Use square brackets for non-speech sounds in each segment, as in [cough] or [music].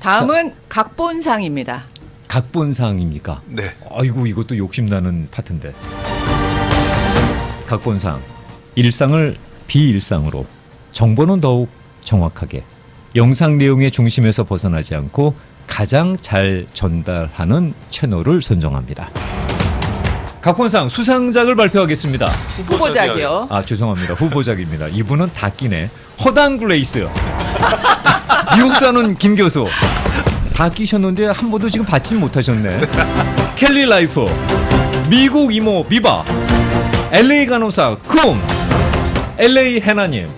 다음은 각본상입니다. 각본상입니까? 네. 아이고 이것도 욕심나는 파트인데. 각본상 일상을 비일상으로 정보는 더욱 정확하게 영상 내용의 중심에서 벗어나지 않고 가장 잘 전달하는 채널을 선정합니다. 각본상 수상작을 발표하겠습니다. 후보작이요. 아 죄송합니다 후보작입니다. 이분은 다 끼네. 허당 글레이스. 미국 사는 김 교수. 다 끼셨는데 한 번도 지금 받진 못하셨네. [laughs] 켈리 라이프. 미국 이모 미바. LA 간호사 쿰. LA 해나님.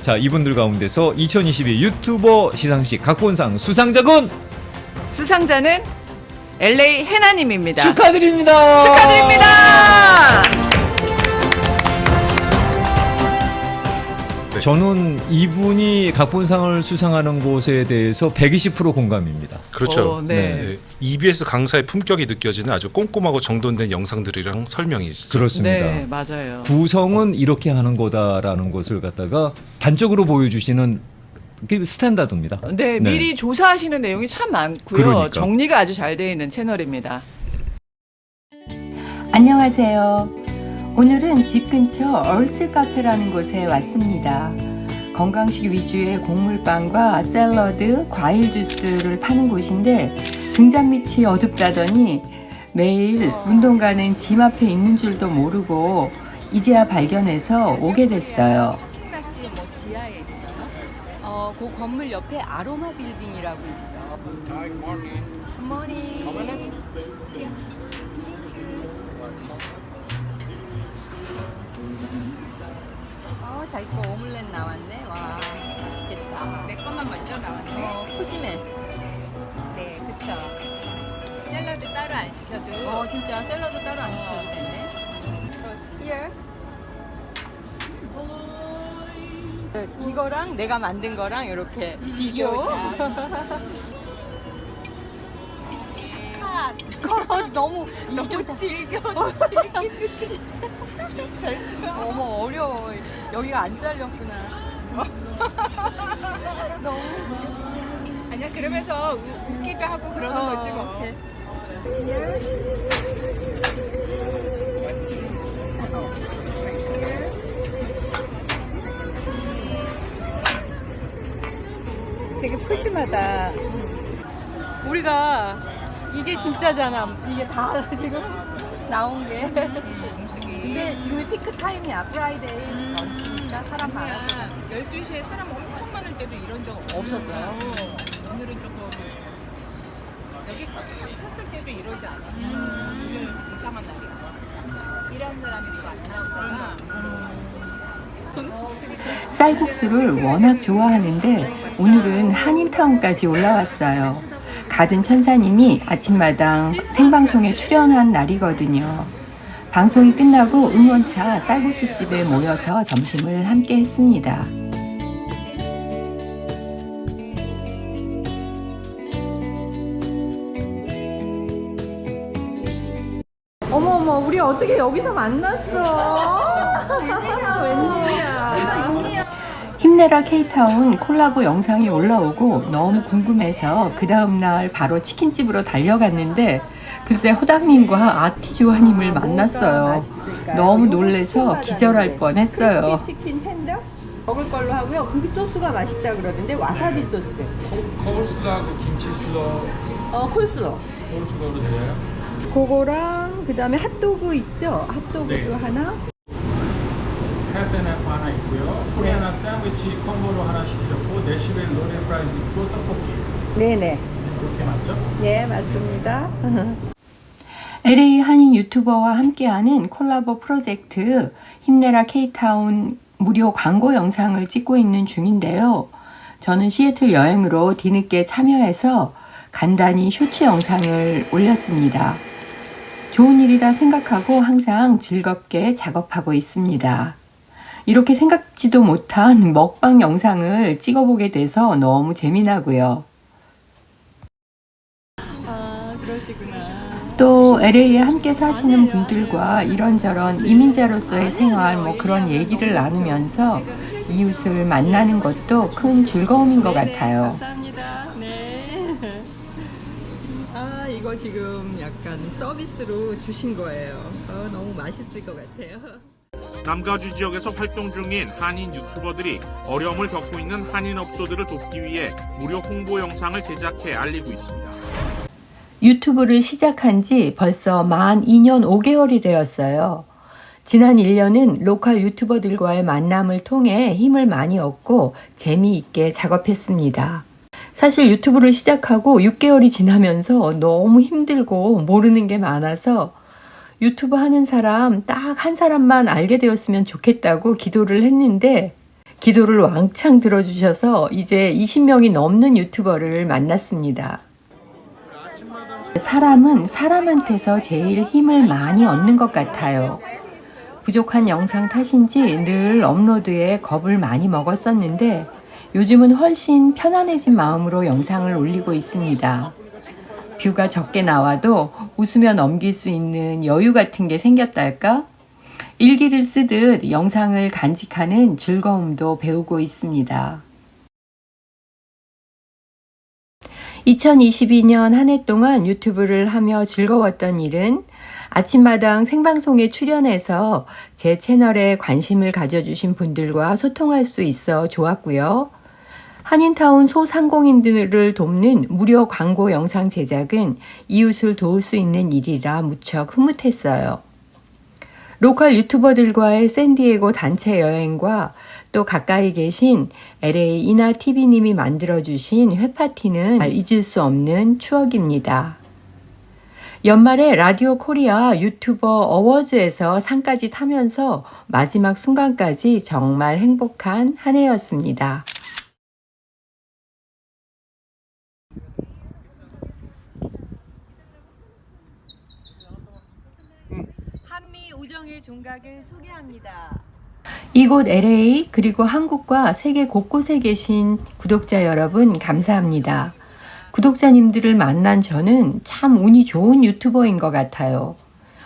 자 이분들 가운데서 2022 유튜버 시상식 각본상 수상작은 수상자는 LA 해나님입니다. 축하드립니다. 축하드립니다. 저는 이분이 각본상을 수상하는 곳에 대해서 120% 공감입니다. 그렇죠. 어, 네. 네. EBS 강사의 품격이 느껴지는 아주 꼼꼼하고 정돈된 영상들이랑 설명이죠. 그렇습니다. 네, 맞아요. 구성은 이렇게 하는 거다라는 것을 갖다가 단적으로 보여주시는 그 스탠다드입니다. 네, 네. 미리 조사하시는 내용이 참 많고요. 그러니까. 정리가 아주 잘 되어 있는 채널입니다. 안녕하세요. 오늘은 집 근처 얼스 카페라는 곳에 왔습니다. 건강식 위주의 곡물빵과 샐러드, 과일 주스를 파는 곳인데 등잔 밑이 어둡다더니 매일 운동 가는 짐 앞에 있는 줄도 모르고 이제야 발견해서 오게 됐어요. 씨 뭐? 어, 그 건물 옆에 아로마 빌딩이라고 있어. 굿모닝. 어, 자기 거 오믈렛 나왔네. 와, 맛있겠다. 내 것만 먼저 나왔네. 어, 푸짐해. 네, 그쵸. 샐러드 따로 안 시켜도. 어, 진짜 샐러드 따로 안 시켜도 되네. Here. 그, 이거랑 내가 만든 거랑 이렇게 비교. 컷. 너무 너무 즐겨. [laughs] 어머 어려워. 여기가 안 잘렸구나. [laughs] 너무 아니야, 그러면서 우- 웃기도 하고 그러는 어, 거지 뭐. 오케이. 되게 푸짐하다. 우리가 이게 진짜잖아. 이게 다 [laughs] 지금 나온 게. 근데 지금이 피크 타임이야. 프라이데이 런치니까 사람 많아. 12시에 사람 엄청 많을 때도 이런 적 없었어요? 어, 오늘은 조금 여기 꽉 찼을 때도 이러지 않아. 오늘 이상한 날이야. 일하는 사람이 이거 안 나오거나. 쌀국수를 워낙 좋아하는데 오늘은 한인타운까지 올라왔어요. 가든 천사님이 아침마당 생방송에 출연한 날이거든요. 방송이 끝나고 응원차 쌀국수집에 모여서 점심을 함께 했습니다. 어머 어머 우리 어떻게 여기서 만났어? [laughs] 웬일이야 웬일이야. 힘내라 K타운 콜라보 영상이 올라오고 너무 궁금해서 그 다음날 바로 치킨집으로 달려갔는데 글쎄 호당님과 아티조아님을 만났어요. 너무 놀래서 기절할 뻔했어요. 치킨 텐더 먹을 걸로 하고요. 그 소스가 맛있다 그러던데 와사비 소스. 코울슬하고 김치슬러 어 콜슬러. 코울슬러로 드려요? 그거랑 그 다음에 핫도그 있죠? 핫도그도 네. 하나. 해프앤해프 하나 있고요 코리아나 샌드위치 콤보로 하나 시키셨고 네시벨 로리 프라이즈 있고 떡볶이 네네. 그렇게 맞죠? 예 맞습니다. LA 한인 유튜버와 함께하는 콜라보 프로젝트 힘내라 K타운 무료 광고 영상을 찍고 있는 중인데요. 저는 시애틀 여행으로 뒤늦게 참여해서 간단히 쇼츠 영상을 올렸습니다. 좋은 일이라 생각하고 항상 즐겁게 작업하고 있습니다. 이렇게 생각지도 못한 먹방 영상을 찍어보게 돼서 너무 재미나고요. 아. 또 LA에 함께 사시는 분들과 이런저런 이민자로서의 생활 뭐 그런 얘기를 나누면서 이웃을 만나는 것도 큰 즐거움인 것 같아요. 감사합니다. 네. [laughs] 아, 이거 지금 약간 서비스로 주신 거예요. 어, 너무 맛있을 것 같아요. [laughs] 남가주 지역에서 활동 중인 한인 유튜버들이 어려움을 겪고 있는 한인 업소들을 돕기 위해 무료 홍보 영상을 제작해 알리고 있습니다. 유튜브를 시작한 지 벌써 만 2년 5개월이 되었어요. 지난 1년은 로컬 유튜버들과의 만남을 통해 힘을 많이 얻고 재미있게 작업했습니다. 사실 유튜브를 시작하고 6개월이 지나면서 너무 힘들고 모르는 게 많아서 유튜브 하는 사람 딱 한 사람만 알게 되었으면 좋겠다고 기도를 했는데 기도를 왕창 들어주셔서 이제 20명이 넘는 유튜버를 만났습니다. 사람은 사람한테서 제일 힘을 많이 얻는 것 같아요. 부족한 영상 탓인지 늘 업로드에 겁을 많이 먹었었는데 요즘은 훨씬 편안해진 마음으로 영상을 올리고 있습니다. 뷰가 적게 나와도 웃으며 넘길 수 있는 여유 같은 게 생겼달까? 일기를 쓰듯 영상을 간직하는 즐거움도 배우고 있습니다. 2022년 한 해 동안 유튜브를 하며 즐거웠던 일은 아침마당 생방송에 출연해서 제 채널에 관심을 가져주신 분들과 소통할 수 있어 좋았고요. 한인타운 소상공인들을 돕는 무료 광고 영상 제작은 이웃을 도울 수 있는 일이라 무척 흐뭇했어요. 로컬 유튜버들과의 샌디에고 단체 여행과 또 가까이 계신 LA 이나 TV님이 만들어주신 회파티는 잊을 수 없는 추억입니다. 연말에 라디오 코리아 유튜버 어워즈에서 상까지 타면서 마지막 순간까지 정말 행복한 한 해였습니다. 한미 우정의 종각을 소개합니다. 이곳 LA 그리고 한국과 세계 곳곳에 계신 구독자 여러분 감사합니다. 구독자님들을 만난 저는 참 운이 좋은 유튜버인 것 같아요.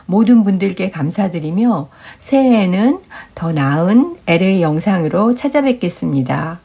모든 분들께 감사드리며 새해에는 더 나은 LA 영상으로 찾아뵙겠습니다.